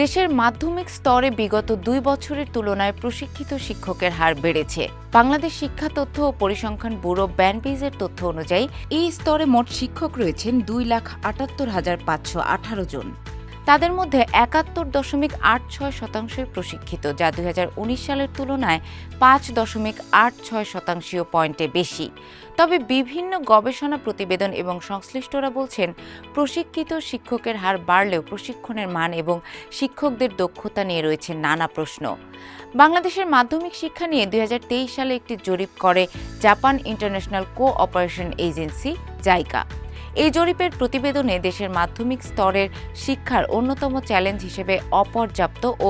দেশের মাধ্যমিক স্তরে বিগত দুই বছরের তুলনায় প্রশিক্ষিত শিক্ষকের হার বেড়েছে। বাংলাদেশ শিক্ষা তথ্য ও পরিসংখ্যান ব্যুরো ব্যানপিজের তথ্য অনুযায়ী, এই স্তরে মোট শিক্ষক রয়েছেন দুই লাখ আটাত্তর হাজার পাঁচশো আঠারো জন। তাদের মধ্যে একাত্তর দশমিক আট ছয় শতাংশই প্রশিক্ষিত, যা দু হাজার উনিশ সালের তুলনায় পাঁচ দশমিক আট ছয় শতাংশীয় পয়েন্টে বেশি। তবে বিভিন্ন গবেষণা প্রতিবেদন এবং সংশ্লিষ্টরা বলছেন, প্রশিক্ষিত শিক্ষকের হার বাড়লেও প্রশিক্ষণের মান এবং শিক্ষকদের দক্ষতা নিয়ে রয়েছে নানা প্রশ্ন। বাংলাদেশের মাধ্যমিক শিক্ষা নিয়ে দুই হাজার তেইশ সালে একটি জরিপ করে Japan International cooperation agency, JICA. এই জরিপের প্রতিবেদনে দেশের মাধ্যমিক স্তরের শিক্ষার অন্যতম চ্যালেঞ্জ হিসেবে অপর্যাপ্ত ও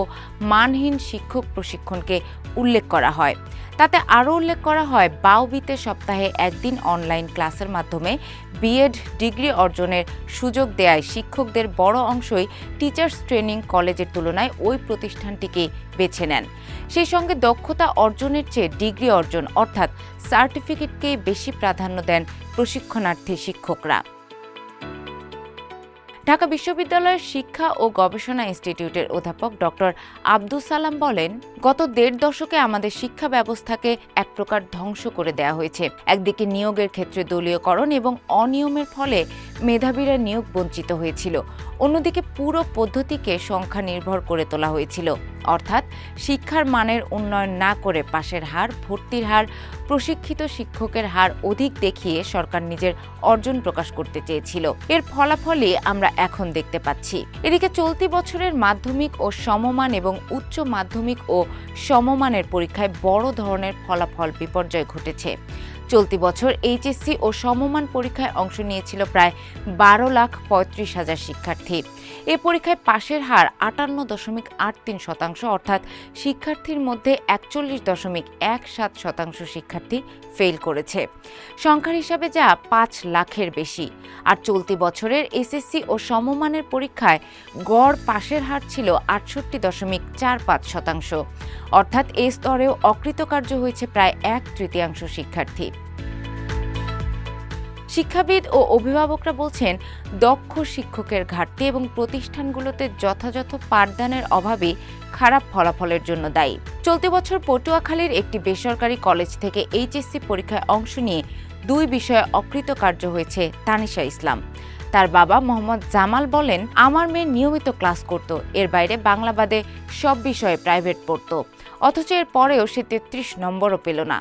মানহীন শিক্ষক প্রশিক্ষণকে উল্লেখ করা হয়। তাতে আরও উল্লেখ করা হয় বাউবিতে সপ্তাহে একদিন অনলাইন ক্লাসের মাধ্যমে বিএড ডিগ্রি অর্জনের সুযোগ দেয়ায় শিক্ষকদের বড় অংশই টিচার্স ট্রেনিং কলেজের তুলনায় ওই প্রতিষ্ঠানটিকে বেছে নেন। সেই সঙ্গে দক্ষতা অর্জনের চেয়ে ডিগ্রি অর্জন অর্থাৎ সার্টিফিকেটকেই বেশি প্রাধান্য দেন প্রশিক্ষণার্থী শিক্ষকরা। ঢাকা বিশ্ববিদ্যালয়ের শিক্ষা ও গবেষণা ইনস্টিটিউটের অধ্যাপক ডক্টর আব্দুল সালাম বলেন, গত দেড় দশকে আমাদের শিক্ষা ব্যবস্থাকে এক প্রকার ধ্বংস করে দেয়া হয়েছে। একদিকে নিয়োগের ক্ষেত্রে দলীয়করণ এবং অনিয়মের ফলে মেধাবীরা নিয়োগ বঞ্চিত হয়েছিল। অন্যদিকে পুরো পদ্ধতিকে সংখ্যা নির্ভর করে তোলা হয়েছিল। অর্থাৎ শিক্ষার মানের উন্নয়ন না করে পাশের হার, ভর্তির হার, প্রশিক্ষিত শিক্ষকের হার অধিক দেখিয়ে সরকার নিজের অর্জন প্রকাশ করতে চেয়েছিল। এর ফলাফলই আমরা এখন দেখতে পাচ্ছি। এদিকে চলতি বছরের মাধ্যমিক ও সমমান এবং উচ্চ মাধ্যমিক ও সমমানের পরীক্ষায় বড় ধরনের ফলাফল বিপর্যয় ঘটেছে। চলতি বছর এইচএসসি ও সমমান পরীক্ষায় অংশ নিয়েছিল প্রায় বারো লাখ পঁয়ত্রিশ হাজার শিক্ষার্থী। এ পরীক্ষায় পাশের হার আটান্ন দশমিক আট তিন শতাংশ, অর্থাৎ শিক্ষার্থীর মধ্যে একচল্লিশ দশমিক এক সাত শতাংশ শিক্ষার্থী ফেল করেছে। সংখ্যার হিসাবে যা পাঁচ লাখের বেশি। আর চলতি বছরের এসএসসি ও সমমানের পরীক্ষায় গড় পাশের হার ছিল আটষট্টি দশমিক চার পাঁচ শতাংশ, অর্থাৎ এ স্তরেও অকৃতকার্য হয়েছে প্রায় এক তৃতীয়াংশ শিক্ষার্থী। শিক্ষাবিদ ও অভিভাবকরা বলছেন, দক্ষ শিক্ষকের ঘাটতি এবং প্রতিষ্ঠানগুলোতে যথাযথ পাঠদানের অভাবে খারাপ ফলাফলের জন্য দায়ী। চলতি বছর পটুয়াখালীর একটি বেসরকারি কলেজ থেকে এইচএসসি পরীক্ষায় অংশ নিয়ে দুই বিষয়ে অকৃতকার্য হয়েছে তানিশা ইসলাম। তার বাবা মোহাম্মদ জামাল বলেন, আমার মেয়ে নিয়মিত ক্লাস করত, এর বাইরে বাংলা বাদে সব বিষয়ে প্রাইভেট পড়তো। অথচ এর পরেও সে তেত্রিশ নম্বরও পেল না।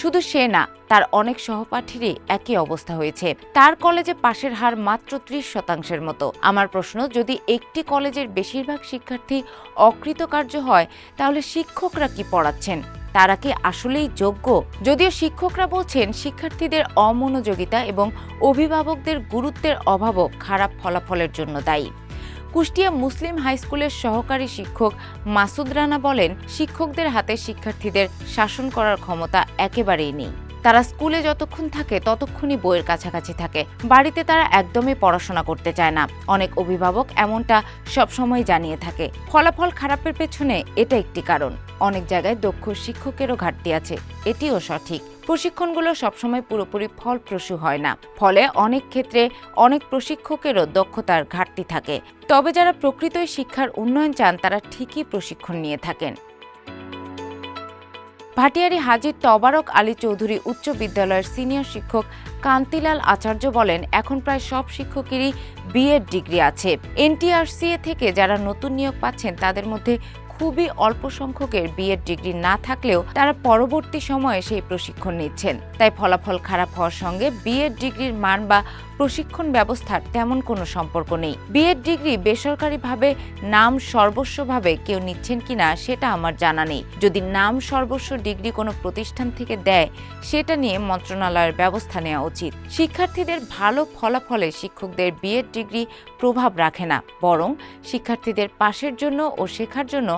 শুধু সে না, তার অনেক সহপাঠীরই একই অবস্থা হয়েছে। তার কলেজে পাশের হার মাত্র ত্রিশ শতাংশের মতো। আমার প্রশ্ন, যদি একটি কলেজের বেশিরভাগ শিক্ষার্থী অকৃতকার্য হয়, তাহলে শিক্ষকরা কি পড়াচ্ছেন? তারা কি আসলেই যোগ্য? যদিও শিক্ষকরা বলছেন, শিক্ষার্থীদের অমনোযোগিতা এবং অভিভাবকদের গুরুত্বের অভাবও খারাপ ফলাফলের জন্য দায়ী। কুষ্টিয়া মুসলিম হাই স্কুলের সহকারী শিক্ষক মাসুদ রানা বলেন, শিক্ষকদের হাতে শিক্ষার্থীদের শাসন করার ক্ষমতা একেবারেই নেই। তারা স্কুলে যতক্ষণ থাকে, ততক্ষণই বইয়ের কাছাকাছি থাকে। বাড়িতে তারা একদমই পড়াশোনা করতে চায় না। অনেক অভিভাবক এমনটা সবসময় জানিয়ে থাকে। ফলাফল খারাপের পেছনে এটা একটি কারণ। অনেক জায়গায় দক্ষ শিক্ষকেরও ঘাটতি আছে। এটিও সঠিক। প্রশিক্ষণগুলো সবসময় পুরোপুরি ফলপ্রসূ হয় না। ফলে অনেক ক্ষেত্রে অনেক প্রশিক্ষকেরও দক্ষতার ঘাটতি থাকে। তবে যারা প্রকৃতই শিক্ষার উন্নয়ন চান, তারা ঠিকই প্রশিক্ষণ নিয়ে থাকেন। ভাটিয়ারি হাজির তবারক আলী চৌধুরী উচ্চ বিদ্যালয়ের সিনিয়র শিক্ষক কান্তিলাল আচার্য বলেন, এখন প্রায় সব শিক্ষকেরই বিএড ডিগ্রি আছে। এনটিআরসিএ থেকে যারা নতুন নিয়োগ পাচ্ছেন, তাদের মধ্যে খুবই অল্প সংখ্যকের বিএড ডিগ্রি না থাকলেও তারা পরবর্তী সময়ে সেই প্রশিক্ষণ নিচ্ছেন। তাই ফলাফল খারাপ হওয়ার সঙ্গে বিএড ডিগ্রির মান বা প্রশিক্ষণ ব্যবস্থার তেমন কোনো সম্পর্ক নেই। বিএড ডিগ্রি বেসরকারিভাবে নাম সর্বস্বভাবে কেউ নিচ্ছেন কিনা সেটা আমার জানা নেই। যদি নাম সর্বস্ব ডিগ্রি কোনো প্রতিষ্ঠান থেকে দেয়, সেটা নিয়ে মন্ত্রণালয়ের ব্যবস্থা নেওয়া উচিত। শিক্ষার্থীদের ভালো ফলাফলে শিক্ষকদের বিএড ডিগ্রি প্রভাব রাখে না, বরং শিক্ষার্থীদের পাশের জন্য ও শেখার জন্য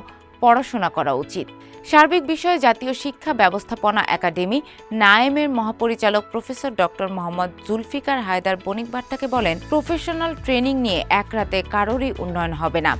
পড়াশোনা করা উচিত। সার্বিক বিষয়ে জাতীয় শিক্ষা ব্যবস্থাপনা একাডেমি, নায়েমের মহাপরিচালক প্রফেসর ডক্টর মোহাম্মদ জুলফিকার হায়দার বণিক বার্তাকে বলেন, প্রফেশনাল ট্রেনিং নিয়ে এক রাতে কারোরই উন্নয়ন হবে না।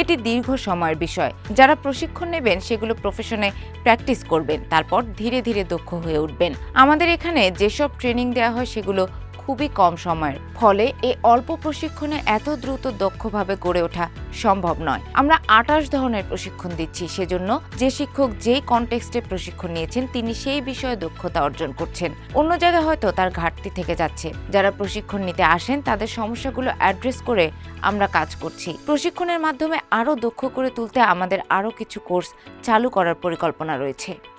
এটি দীর্ঘ সময়ের বিষয়। যারা প্রশিক্ষণ নেবেন, সেগুলো প্রফেশনে প্র্যাকটিস করবেন, তারপর ধীরে ধীরে দক্ষ হয়ে উঠবেন। আমাদের এখানে যেসব ট্রেনিং দেওয়া হয়, সেগুলো খুবই কম সময়ের। ফলে এই অল্প প্রশিক্ষণে এত দ্রুত দক্ষভাবে গড়ে ওঠা সম্ভব নয়। আমরা আটাশ ধরনের প্রশিক্ষণ দিচ্ছি, সেজন্য যে শিক্ষক যেই কনটেক্সটে প্রশিক্ষণ নিয়েছেন, তিনি সেই বিষয়ে দক্ষতা অর্জন করছেন। অন্য জায়গায় হয়তো তার ঘাটতি থেকে যাচ্ছে। যারা প্রশিক্ষণ নিতে আসেন, তাদের সমস্যাগুলো অ্যাড্রেস করে আমরা কাজ করছি। প্রশিক্ষণের মাধ্যমে আরও দক্ষ করে তুলতে আমাদের আরও কিছু কোর্স চালু করার পরিকল্পনা রয়েছে।